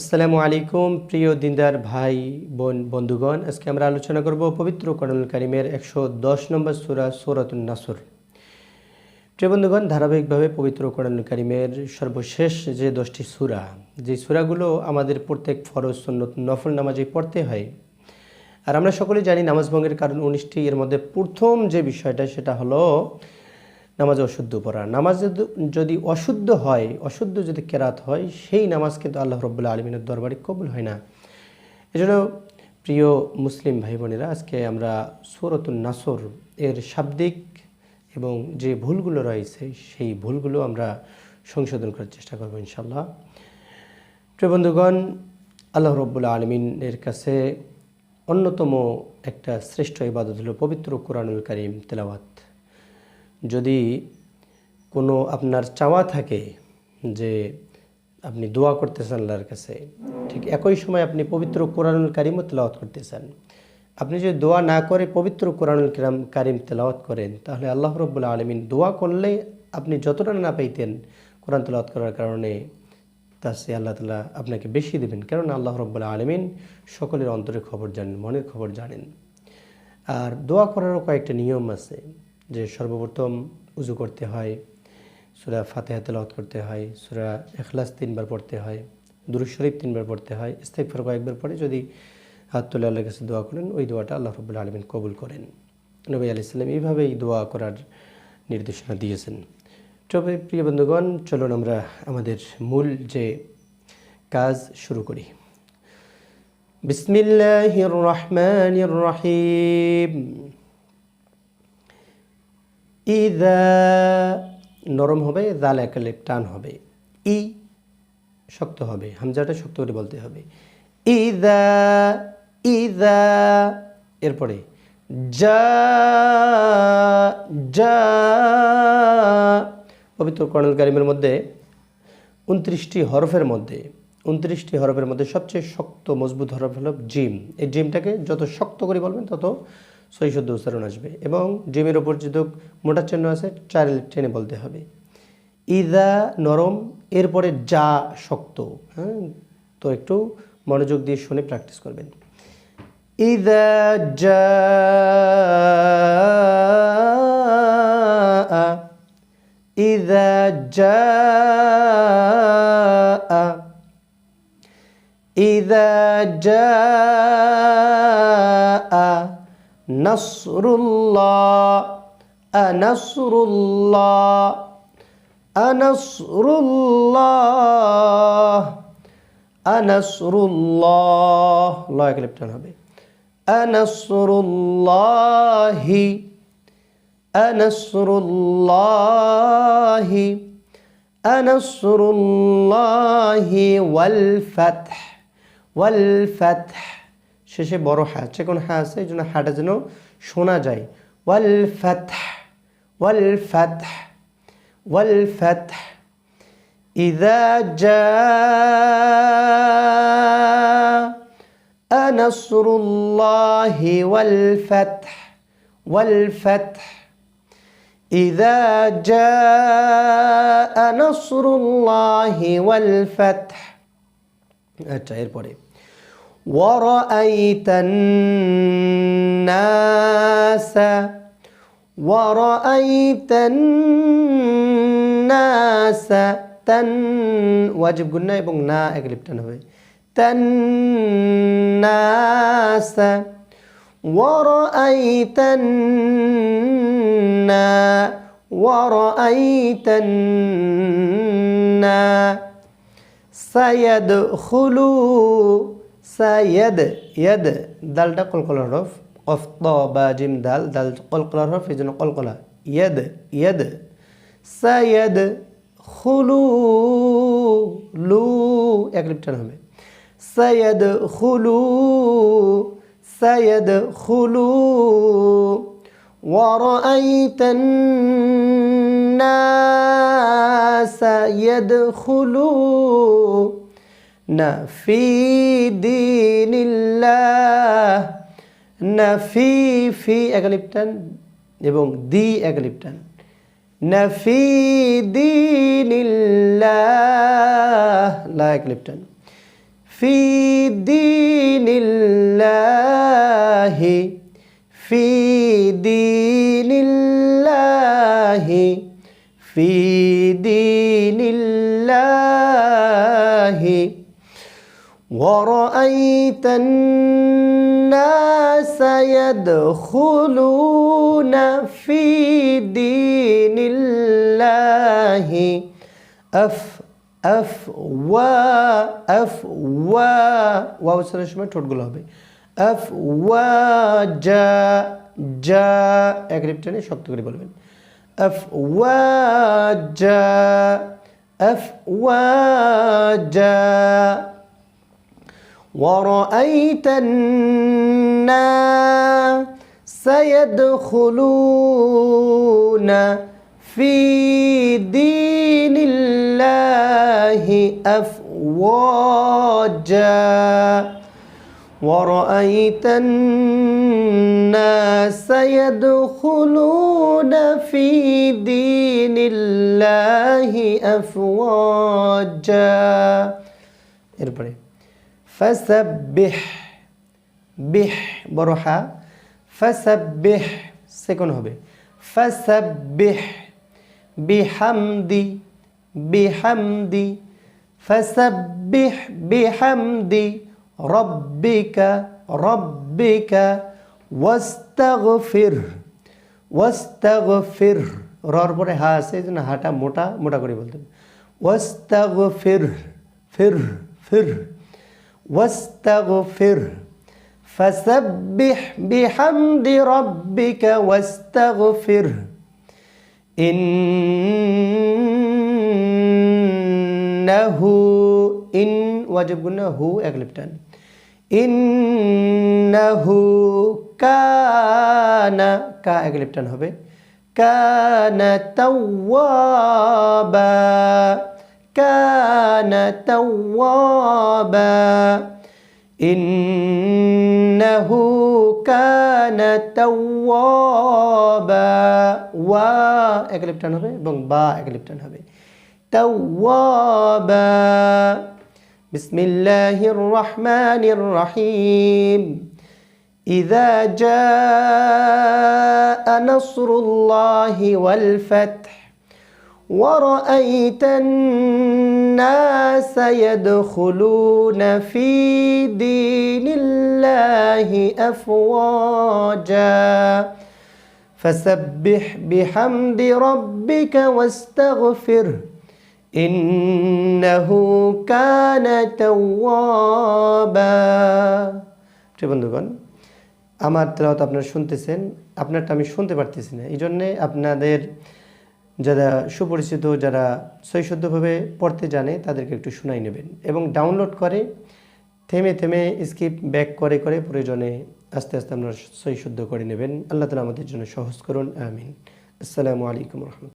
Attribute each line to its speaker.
Speaker 1: আসসালামু আলাইকুম প্রিয় দিনদার ভাই বোন বন্ধুগণ আজকে আমরা আলোচনা করব পবিত্র করণুল করিমের একশো দশ নম্বর সুরা সৌরাতুল নাসুর প্রিয় বন্ধুগণ ধারাবাহিকভাবে পবিত্র করণুল করিমের সর্বশেষ যে দশটি সুরা যে সুরাগুলো আমাদের প্রত্যেক ফরজ সন্নত নফল নামাজে পড়তে হয় আর আমরা সকলে জানি নামাজ ভঙ্গের কারণ উনিশটি এর মধ্যে প্রথম যে বিষয়টা সেটা হলো নামাজ অশুদ্ধ পড়া নামাজ যদি অশুদ্ধ হয় অশুদ্ধ যদি কেরাত হয় সেই নামাজ কিন্তু আল্লাহ রব্বুল্লা আলমিনের দরবারে কবুল হয় না এজন্য প্রিয় মুসলিম ভাই বোনেরা আজকে আমরা সুরতুল নাসর এর শাব্দিক এবং যে ভুলগুলো রয়েছে সেই ভুলগুলো আমরা সংশোধন করার চেষ্টা করবো ইনশাল্লাহ প্রিয় বন্ধুগণ আল্লাহ রব্বুল্লা আলমিনের কাছে অন্যতম একটা শ্রেষ্ঠ ইবাদত হল পবিত্র কোরআনুল করিম তেলাওয়াত যদি কোনো আপনার চাওয়া থাকে যে আপনি দোয়া করতেছেন আল্লাহর কাছে ঠিক একই সময় আপনি পবিত্র কোরআনুল কারিমও তেলাওয়াত করতেছেন আপনি যদি দোয়া না করে পবিত্র কোরআনুল কিরাম কারিম তেলাওয়াত করেন তাহলে আল্লাহ রব্বুল আলমিন দোয়া করলে আপনি যতটা না পাইতেন কোরআন তেলাওয়াত করার কারণে তা সে আল্লাহ তালা আপনাকে বেশি দেবেন কারণ আল্লাহ রব্বুল আলমিন সকলের অন্তরের খবর জানেন মনের খবর জানেন আর দোয়া করারও কয়েকটা নিয়ম আছে যে সর্বপ্রথম উজু করতে হয় সুরা হাতে তেলাওয়াত করতে হয় সুরা এখলাস তিনবার পড়তে হয় দুরু শরীফ তিনবার পড়তে হয় ফর কয়েকবার পরে যদি হাত তুলে আল্লাহর কাছে দোয়া করেন ওই দোয়াটা আল্লাহ রবুল্লা আলমিন কবুল করেন নবী আলি ইসলাম এইভাবেই দোয়া করার নির্দেশনা দিয়েছেন তবে প্রিয় বন্ধুগণ চলুন আমরা আমাদের মূল যে কাজ শুরু করি বিসমিল্লাহ রহমান রহিম ই নরম হবে জাল একালে টান হবে ই শক্ত হবে হামজাটা শক্ত করে বলতে হবে ই দা এরপরে যা যা পবিত্র কর্ণল কারিমের মধ্যে উনত্রিশটি হরফের মধ্যে উনত্রিশটি হরফের মধ্যে সবচেয়ে শক্ত মজবুত হরফ হল জিম এই জিমটাকে যত শক্ত করে বলবেন তত সহিশুদ্ধ উচ্চারণ আসবে এবং ডিমের ওপর যেহেতু মোটা চিহ্ন আছে চার টেনে বলতে হবে ইদা নরম এরপরে যা শক্ত হ্যাঁ তো একটু মনোযোগ দিয়ে শুনে প্র্যাকটিস করবেন ইদা যা ইদা যা إذا যা نصر الله أنصر الله أنصر الله أنصر الله الله ক্লিপটন হবে أنصر الله أنصر الله أنصر الله والفتح والفتح শেষে বড় হ্যাঁ যে কোনো হ্যাঁ আছে এই জন্য হ্যাঁটা যেন শোনা যায় ওয়াল ফ্যাথ ওয়াল ফ্যাথ ওয়াল ফ্যাথ ইদা জা نصر الله والفتح والفتح إذا جاء نصر الله والفتح আচ্ছা এরপরে ورأيت الناس ورأيت الناس تن واجب قلنا يبقى نا اقلب تنوي تناس ورأيت النا ورأيت النا سيدخلوا سيد يد دالدا قل حروف قف طا با جيم قل قل قلقل يجن قل قل يد يد سيد خلو لو اقلب تنهم سيد خلو سيد خلو ورأيت الناس يدخلون নফি দিনিল্লাহ নফি ফি একলিপ্টান এবং দি একলিপ্টান নফি দিনিল্লাহ লা একলিপ্টান ফি দিনিল্লাহি ফি দিনিল্লাহি ফি দিন ورأيت الناس يدخلون في دين الله أف أفوا أفوا واو سنة شمال ঠোঁট গুলো হবে أفواجا جا এক রিপটানে শক্ত করে বলবেন أفواجا أفواجا ورأيت الناس يدخلون في دين الله أفواجا ورأيت الناس يدخلون في دين الله أفواجا ফসবিহ বিহ বড় হা ফাসাব্বিহ সেকেন্ড হবে ফসবিহ বিহামদি বিহামদি ফসবিহ বিহামদি রব্বিকা রব্বিকা ওয়াস্তাগফির ওয়াস্তাগফির রর পরে হা আছে এই হাটা মোটা মোটা করে বলতে হবে ওয়াস্তাগফির ফির ফির واستغفره فسبح بحمد ربك واستغفره إنه إن واجب قلنا هو أغلبتان إنه كان كا أغلبتان هو كان توابا كان توابا إنه كان توابا و এক লিপটান হবে با বা এক توابا بسم الله الرحمن الرحيم إذا جاء نصر الله والفتح ورأيت الناس يدخلون في دين الله أفواجا فسبح بحمد ربك واستغفره إنه كان توابا বন্ধুগণ আমার তেলাওয়াত আপনারা শুনতেছেন আপনারটা আমি শুনতে পারতেছি না এই জন্যে আপনাদের যারা সুপরিচিত যারা সৈশুদ্ধভাবে পড়তে জানে তাদেরকে একটু শোনাই নেবেন এবং ডাউনলোড করে থেমে থেমে স্কিপ ব্যাক করে করে প্রয়োজনে আস্তে আস্তে আপনারা সৈশুদ্ধ করে নেবেন আল্লাহ তালা আমাদের জন্য সহজ করুন আমিন আসসালামু আলাইকুম রহমতুল